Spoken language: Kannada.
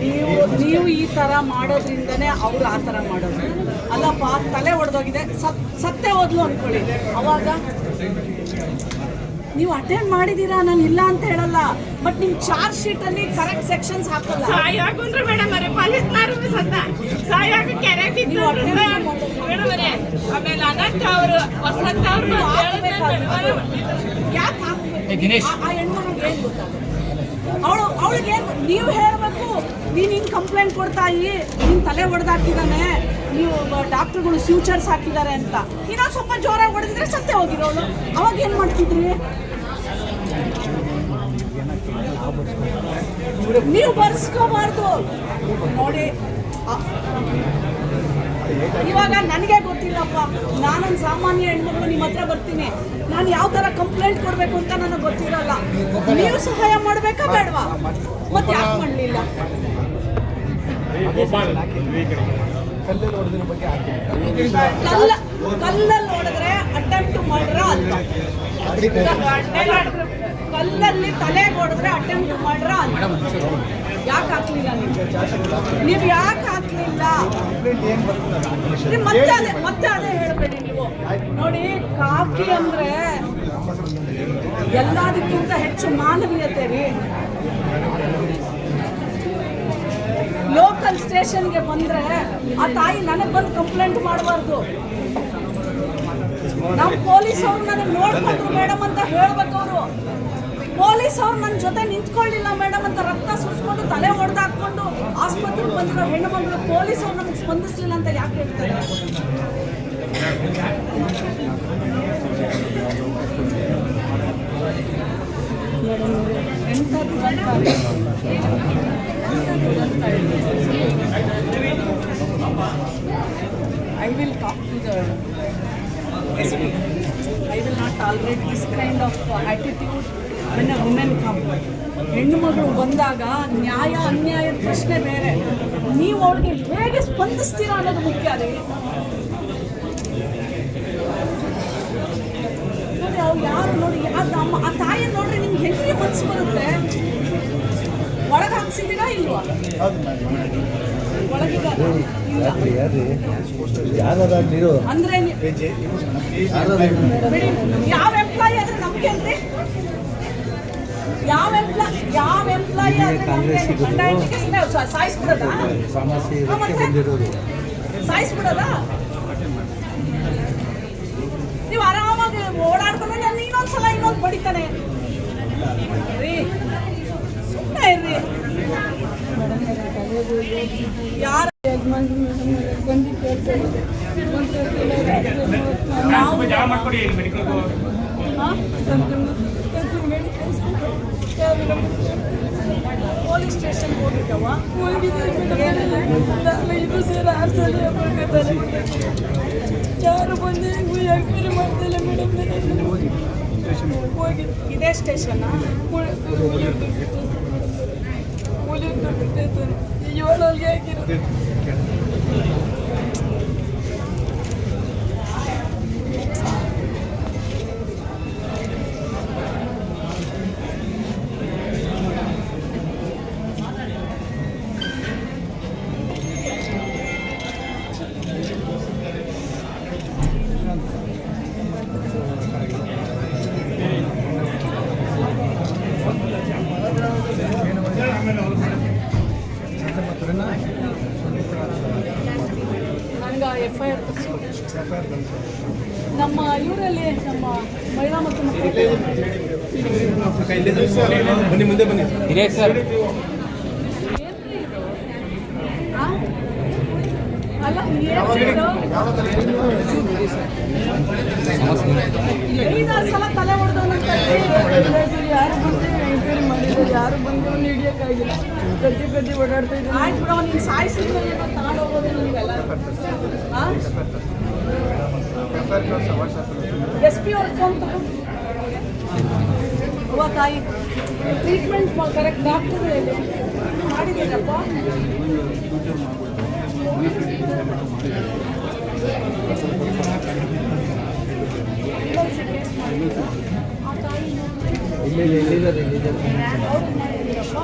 ನೀವು ನೀವು ಈ ಥರ ಮಾಡೋದ್ರಿಂದನೇ ಅವ್ರು ಆ ಥರ ಮಾಡೋದು. ಅಲ್ಲಪ್ಪ ತಲೆ ಒಡೆದೋಗಿದೆ. ಸತ್ ಸತ್ತೇ ಹೋದ್ಲು ಅಂದ್ಕೊಳ್ಳಿ ಅವಾಗ ನೀವು ಅಟೆಂಡ್ ಮಾಡಿದ್ದೀರಾ? ನಾನು ಇಲ್ಲ ಅಂತ ಹೇಳಲ್ಲ. ಬಟ್ ನಿಮ್ಮ ಚಾರ್ಜ್ ಶೀಟ್ ಅಲ್ಲಿ ಕರೆಕ್ಟ್ ಸೆಕ್ಷನ್ಸ್ ಹಾಕಲ್ಲ. ಸಾಯಾಗುಂದ್ರೆ ಮೇಡಮ್ ಅವರೇ ಪೊಲೀಸ್ನವರು ಸತ್ತ. ಸಾಯಾಗ ಕೆರೆ ಬಿದ್ದು ಮೇಡಮ್ ಅವರೇ ಆಮೇಲೆ ಅನಂತ ಅವರು ವಸಂತ ಅವರು ಯಾಕೆ ಹಾಕ್ಬೇಕು ಆ- ಹೆಣ್ಮಗಳಿಗೆ ಏನು ಗೊತ್ತಾಗುತ್ತೆ? ಅವಳಿಗೆ ನೀವು ಹೇಳಬೇಕು, ನೀನು ಹಿಂಗೆ ಕಂಪ್ಲೇಂಟ್ ಕೊಡ್ತಾಯಿ ನಿನ್ನ ತಲೆ ಹೊಡೆದಾಕಿದ್ದಾನೆ ನೀವು ಡಾಕ್ಟ್ರುಗಳು ಫ್ಯೂಚರ್ಸ್ ಹಾಕಿದ್ದಾರೆ ಅಂತ. ಇನ್ನೊಂದು ಸ್ವಲ್ಪ ಜೋರಾಗಿ ಹೊಡೆದಿದ್ರೆ ಸತ್ಯ ಹೋಗಿರೋಳು. ಅವಾಗ ಏನು ಮಾಡ್ತಿದ್ರಿ? ನೀವು ಬರ್ಸ್ಕೋಬಾರ್ದು. ನೋಡಿ ಇವಾಗ ನನಗೆ ಗೊತ್ತಿಲ್ಲಪ್ಪ. ನಾನೊಂದು ಸಾಮಾನ್ಯ ಹೆಣ್ಮಗಳು ನಿಮ್ಮ ಹತ್ರ ಬರ್ತೀನಿ. ನಾನು ಯಾವ ಥರ ಕಂಪ್ಲೇಂಟ್ ಕೊಡಬೇಕು ಅಂತ ನನಗೆ ಗೊತ್ತಿರಲ್ಲ. ನೀವು ಸಹಾಯ ಮಾಡಬೇಕಾ ಬೇಡವಾ? ಮತ್ತೆ ಯಾಕೆ ಮಾಡಲಿಲ್ಲ? ಕಲ್ಲ ಕಲ್ಲಲ್ಲಿ ಹೊಡೆದ್ರೆ ಅಟೆಂಪ್ಟ್ ಮಾಡ್ರ ಕಲ್ಲಲ್ಲಿ ತಲೆಗೆ ಹೊಡೆದ್ರೆ ಅಟೆಂಪ್ಟ್ ಮಾಡ್ರ ಹಾಕ್ಲಿಲ್ಲ ನೀವು ನೀವು ಯಾಕೆ ಹಾಕ್ಲಿಲ್ಲ? ಮತ್ತೆ ಅದೇ ಮತ್ತೆ ಅದೇ ಹೇಳಬೇಡಿ ನೀವು. ನೋಡಿ, ಕಾಫಿ ಅಂದ್ರೆ ಎಲ್ಲದಕ್ಕಿಂತ ಹೆಚ್ಚು ಮಾನವೀಯತೆ ರೀ. ಲೋಕಲ್ ಸ್ಟೇಷನ್ಗೆ ಬಂದ್ರೆ ಆ ತಾಯಿ ನನಗೆ ಬಂದು ಕಂಪ್ಲೇಂಟ್ ಮಾಡಬಾರ್ದು. ನಮ್ಮ ಪೊಲೀಸ್ ಅವ್ರು ನನಗೆ ನೋಡ್ಕೊಂಡ್ರು ಮೇಡಮ್ ಅಂತ ಹೇಳ್ಬೇಕು ಅವರು. ಪೊಲೀಸ್ ಅವ್ರು ನನ್ನ ಜೊತೆ ನಿಂತ್ಕೊಳ್ಳಿಲ್ಲ ಮೇಡಮ್ ಅಂತ ರಕ್ತ ಸುರಿಸ್ಕೊಂಡು ತಲೆ ಹೊಡೆದು ಹಾಕೊಂಡು ಆಸ್ಪತ್ರೆಗೆ ಬಂದಿರೋ ಹೆಣ್ಣು ಮಗಳು ಪೊಲೀಸ್ ಅವ್ರು ನಮಗೆ ಸ್ಪಂದಿಸ್ಲಿಲ್ಲ ಅಂತ ಯಾಕೆ ಹೇಳ್ತಾರೆ ಎಂಥ ದುರಂತ talk to the I will not already this kind of kind of women come. ಹೆಣ್ಣು ಮಗಳು ಬಂದಾಗ ನ್ಯಾಯ ಅನ್ಯಾಯದ ಪ್ರಶ್ನೆ ಬೇರೆ. ನೀವು ಅವ್ರಿಗೆ ಹೇಗೆ ಸ್ಪಂದಿಸ್ತೀರಾ ಅನ್ನೋದು ಮುಖ್ಯ ರೀ ನೋಡಿ ಅವ್ರು ಯಾರು ನೋಡಿ ಅದು ಅಮ್ಮ ಆ ತಾಯಿ ನೋಡ್ರಿ ನಿಮ್ಗೆ ಹೆಂಗೆ ಮನಸ್ಸು ಬರುತ್ತೆ. ಒಳಗೆ ಹಾಕ್ಸಿದ್ದೀರಾ ಇಲ್ವಾ ಅಂದ್ರೆ ನಿ- ಬಿಡಿ ಯಾವ ಎಂಪ್ಲಾಯಿ ಆದ್ರೆ ನಮ್ಗೆ ಅಲ್ರಿ ಯಾವ ಎಂಪ್ಲಾಯ್ ಯಾವ ಕಾಂಗ್ರೆಸ್ ಸಮಸ್ಯೆ ಇದಕ್ಕೆ? ಬಂದಿರೋದು. ಸಾಯಿಸ್ಬಿಡೋದಾ? ನೀವು ಆರಾಮಾಗಿ ಓಡಾಡ್ಕೊಂಡು ನಾನು ಇನ್ನೊಂದ್ಸಲ ಇನ್ನೊಂದು ಬಡಿತಾನೆ. ರೀ ಸುಮ್ಮನೆ ಇರ್ರಿ. ಯಾರು? ಪೊಲೀಸ್ ಸ್ಟೇಷನ್ ಹೋಗಿದ್ದವ ಯಾರು ಬಂದು ಎಂಕ್ವೈರಿ ಮಾಡ್ತಿಲ್ಲ ಮೇಡಮ್ ಹೋಗಿ ಇದೇ ಸ್ಟೇಷನ್ ಏಳೋಲ್ಗೆ ಹಾಕಿರೋದು ನನಗೆ ಎಫ್ ಐ ಆರ್ ನಮ್ಮ ಇವರಲ್ಲಿ ನಮ್ಮ ಮಹಿಳಾ ಮತ್ತು ಬನ್ನಿ ಮುಂದೆ ಬನ್ನಿ. ಆ? ಅಲ್ಲ? ಐದಾರು ಸಲ ತಲೆ ಹೊಡೆದವನಂತ ಯಾರು ಬಂದು ಯಾರು ಬಂದು ಅವ್ನು ಹಿಡಿಯೋಕ್ಕಾಗಿಲ್ಲ ಪ್ರತಿ ಗದ್ದೆ ಓಡಾಡ್ತಾ ಇದ್ದಾರೆ ಆಯ್ತು ಬಿಡ ಅವ್ನಿಗೆ ಸಾಯಿಸಿದ್ಮೇಲೆ ತಗೊಂಡು ಹೋಗೋದು ಎಸ್ ಪಿ ಅವ್ರ ಫೋನ್ ತಗೊಂಡು ಅವ್ವ ತಾಯಿ ಟ್ರೀಟ್ಮೆಂಟ್ ಕರೆಕ್ಟ್ ಡಾಕ್ಟರ್ ಮಾಡಿದ್ದೀರಪ್ಪ? ಎಲ್ಲಿದ್ದಾರೆ ಮಾಡಿದ್ದೀರಾ? ಮಾಡಿದ್ದೀರಪ್ಪ